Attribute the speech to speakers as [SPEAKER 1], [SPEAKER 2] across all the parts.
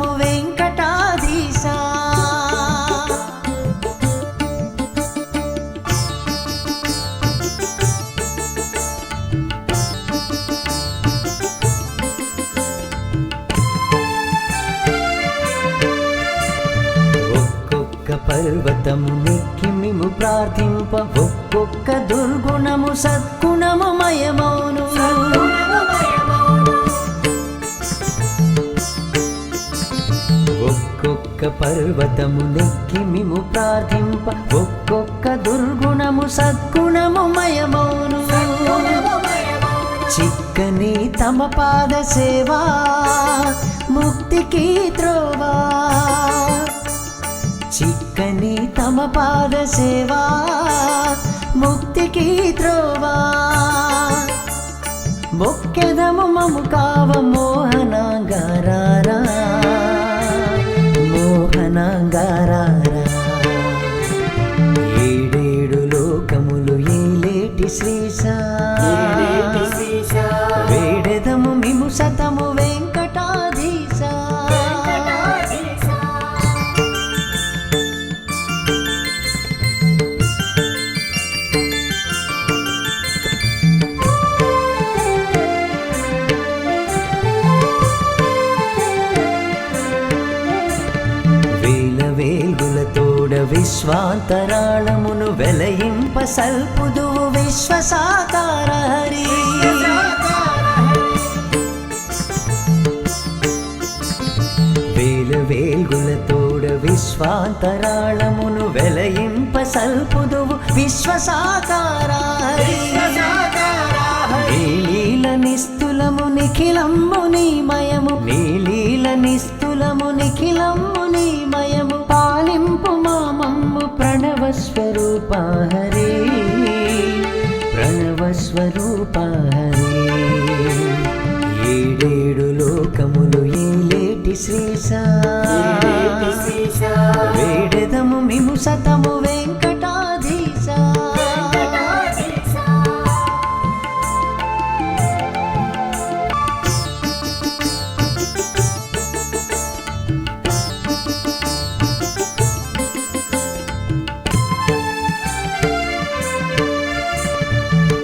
[SPEAKER 1] మిము సతము ఒక్కొక్క పర్వతము నెక్కి మేము ప్రార్థింప. ఒక్కొక్క దుర్గుణము సద్గుణము మయమౌను పర్వతము నెక్కి మిము ప్రార్థింప. ఒక్కొక్క దుర్గుణము సద్గుణము మయమౌను. చిక్కని తమ పాద సేవా ముక్తికి త్రోవా. చిక్కని తమ పాద సేవా ముక్తికి త్రోవా. మొక్కెదము మము కావ మోహనాంగారారా. శతము వెంకటాధీశ. వేల్గులతోడ విశ్వాంతరాళమును వెలయింప సల్పుదువు విశ్వసాకార హరి విశ్వాంతరాళమును వెలయింప సల్పుదువు విశ్వసాకార నీలీల నిస్తులము నిఖిలమ్ము నీమయము నీలీల నిస్తులము నిఖిలమ్ము నీమయము పాలింపు మామమ్ము ప్రణవ స్వరూప హరే. ప్రణవ స్వరూప హరే. ఏడేడు లోకములు ఏలేటి శ్రీశా. సతము వెంకటాధీశ.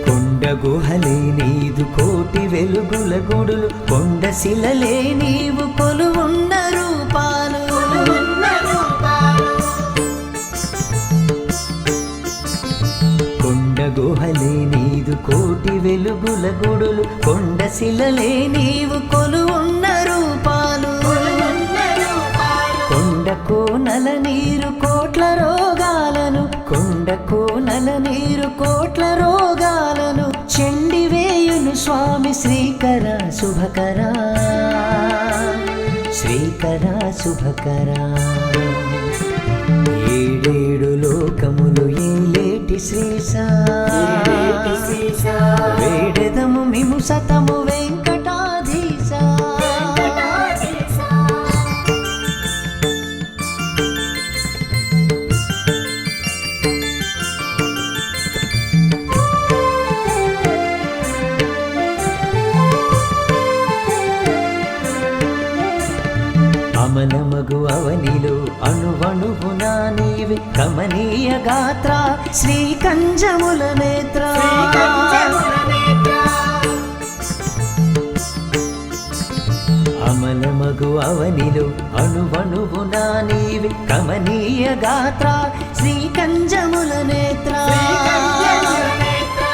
[SPEAKER 1] కొండ గుహలే నీదు కోటి వెలుగుల గొడులు కొండ శిలలే నీవు కొలువు. కొండ గుహలే నీదు కోటి వెలుగుల గుడులు కొండ శిలలే నీవు కొలువున్న రూపాలు. కొండ కోనల నీరు కోట్ల రోగాలను కొండ కోనల నీరు కోట్ల రోగాలను చెండి వేయును స్వామి శ్రీకర శుభకర శ్రీకర శుభకర ఏడేడు లోకములు ఏలేటి శ్రీశా వేడెదము మిము సతము వెంకటాధీశా. అమలమగు అవనిలో అణువణువున నీవి కమనీయ గాత్ర శ్రీకంజముల నేత్ర. అమలమగు అవనిలో అణువణువున నీవి కమనీయ గాత్ర శ్రీకంజముల నేత్ర.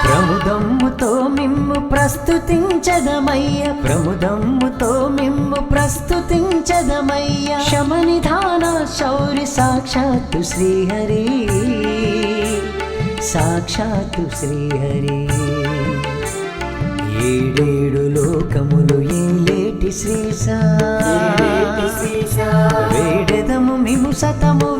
[SPEAKER 1] ప్రముదమ్ముతో మిమ్ము ప్రస్తుతించదమయ్య ప్రముదమ్ముతో మిమ్ము ప్రస్తుతించదమయ్య. శమనిధాన శౌరి సాక్షాత్తు శ్రీహరి. సాక్షాత్తు శ్రీహరి. ఏడేడు లోకములు ఏలేటి శ్రీశా. వేడెదము మిము సతము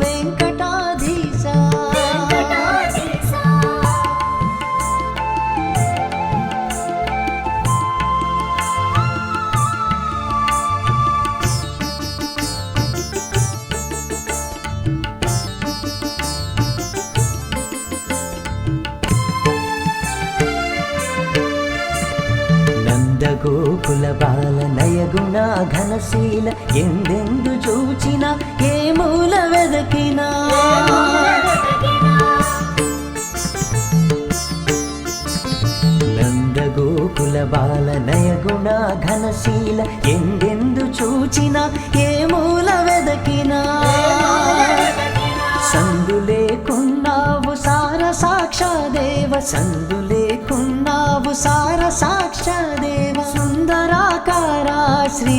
[SPEAKER 1] గోకుల బాల నయగుణ ఘనశీల ఎందెందు చూచిన ఏ మూల వెదకినా. నందగోకుల బాల నయగుణ ఘనశీల ఎందెందు చూచిన ఏ మూల వెదకినా. సందు లేకున్నావు సార సాక్షాదేవ సందు లేకున్నావు సార సాక్ష শ্রী